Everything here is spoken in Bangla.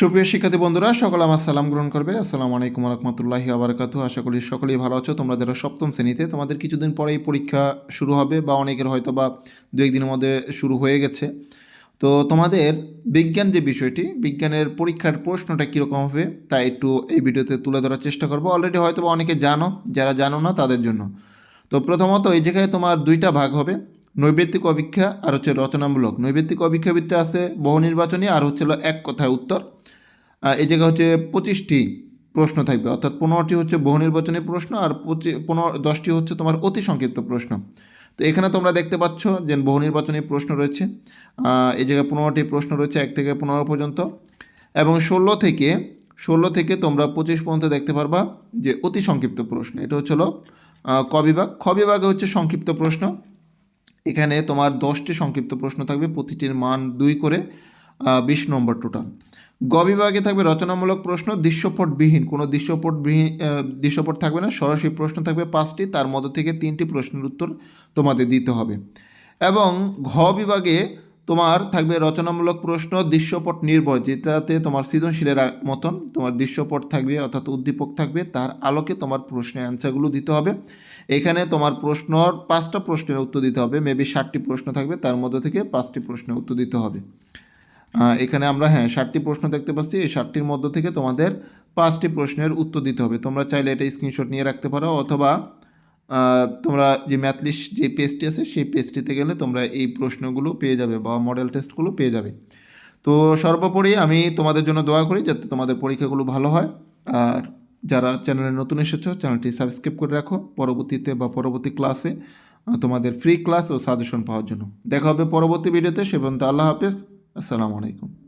সুপ্রিয় শিক্ষার্থী বন্ধুরা, সকলে আমার সালাম গ্রহণ করবে। আসসালামু আলাইকুম রহমতুল্লাহি আবরকাতু আশা করি সকলেই ভালো আছো। তোমরা যারা সপ্তম শ্রেণীতে, তোমাদের কিছুদিন পরেই পরীক্ষা শুরু হবে বা অনেকের হয়তো বা দু একদিনের মধ্যে শুরু হয়ে গেছে। তো তোমাদের বিজ্ঞান যে বিষয়টি, বিজ্ঞানের পরীক্ষার প্রশ্নটা কীরকম হবে, তা একটু এই ভিডিওতে তুলে ধরার চেষ্টা করব। অলরেডি হয়তো বা অনেকে জানো, যারা জানো না তাদের জন্য। তো প্রথমত এই জায়গায় তোমার দুইটা ভাগ হবে, নৈবেত্তিক অভিক্ষা আর হচ্ছে রচনামূলক। নৈবেত্তিক অভিক্ষাবিদটা আছে বহু নির্বাচনী আর হচ্ছে এক কথায় উত্তর। এই জায়গায় হচ্ছে পঁচিশটি প্রশ্ন থাকবে। অর্থাৎ পনেরোটি হচ্ছে বহু নির্বাচনী প্রশ্ন আর পঁচি পনেরো দশটি হচ্ছে তোমার অতি সংক্ষিপ্ত প্রশ্ন। তো এখানে তোমরা দেখতে পাচ্ছ যে বহু নির্বাচনী প্রশ্ন রয়েছে। এই জায়গায় পনেরোটি প্রশ্ন রয়েছে এক থেকে পনেরো পর্যন্ত। এবং ষোলো থেকে ষোলো থেকে তোমরা পঁচিশ পর্যন্ত দেখতে পারবা যে অতি সংক্ষিপ্ত প্রশ্ন। এটা হচ্ছে হলো আহ, ক বিভাগে হচ্ছে সংক্ষিপ্ত প্রশ্ন। এখানে তোমার দশটি সংক্ষিপ্ত প্রশ্ন থাকবে প্রতিটির মান দুই করে। বিশ নম্বর টোটাল। গ বিভাগে থাকবে রচনামূলক প্রশ্ন দৃশ্যপটবিহীন। কোনো দৃশ্যপটবিহীন আহ, দৃশ্যপট থাকবে না সরাসরি প্রশ্ন থাকবে পাঁচটি তার মধ্যে থেকে তিনটি প্রশ্নের উত্তর তোমাদের দিতে হবে। এবং ঘ বিভাগে তোমার থাকবে রচনামূলক প্রশ্ন দৃশ্যপট নির্ভর যেটাতে তোমার সৃজনশীলের মতন তোমার দৃশ্যপট থাকবে অর্থাৎ উদ্দীপক থাকবে তার আলোকে তোমার প্রশ্নের অ্যান্সারগুলো দিতে হবে। এখানে তোমার প্রশ্নর পাঁচটা প্রশ্নের উত্তর দিতে হবে মেবি ষাটটি প্রশ্ন থাকবে তার মধ্যে থেকে পাঁচটি প্রশ্নের উত্তর দিতে হবে। এখানে আমরা হ্যাঁ ষাটটি প্রশ্ন দেখতে পাচ্ছি। এই ষাটটির মধ্য থেকে তোমাদের পাঁচটি প্রশ্নের উত্তর দিতে হবে। তোমরা চাইলে এটা স্ক্রিনশট নিয়ে রাখতে পারো অথবা তোমরা যে ম্যাথলিস্ট যে পেজটি আছে, সেই পেজটিতে গেলে তোমরা এই প্রশ্নগুলো পেয়ে যাবে বা মডেল টেস্টগুলো পেয়ে যাবে। তো সর্বোপরি আমি তোমাদের জন্য দোয়া করি যাতে তোমাদের পরীক্ষাগুলো ভালো হয়। আর যারা চ্যানেলে নতুন এসেছ চ্যানেলটি সাবস্ক্রাইব করে রাখো। পরবর্তীতে বা পরবর্তী ক্লাসে তোমাদের ফ্রি ক্লাস ও সাজেশন পাওয়ার জন্য। দেখা হবে পরবর্তী ভিডিওতে সে পর্যন্ত আল্লাহ হাফেজ। আসসালামু আলাইকুম।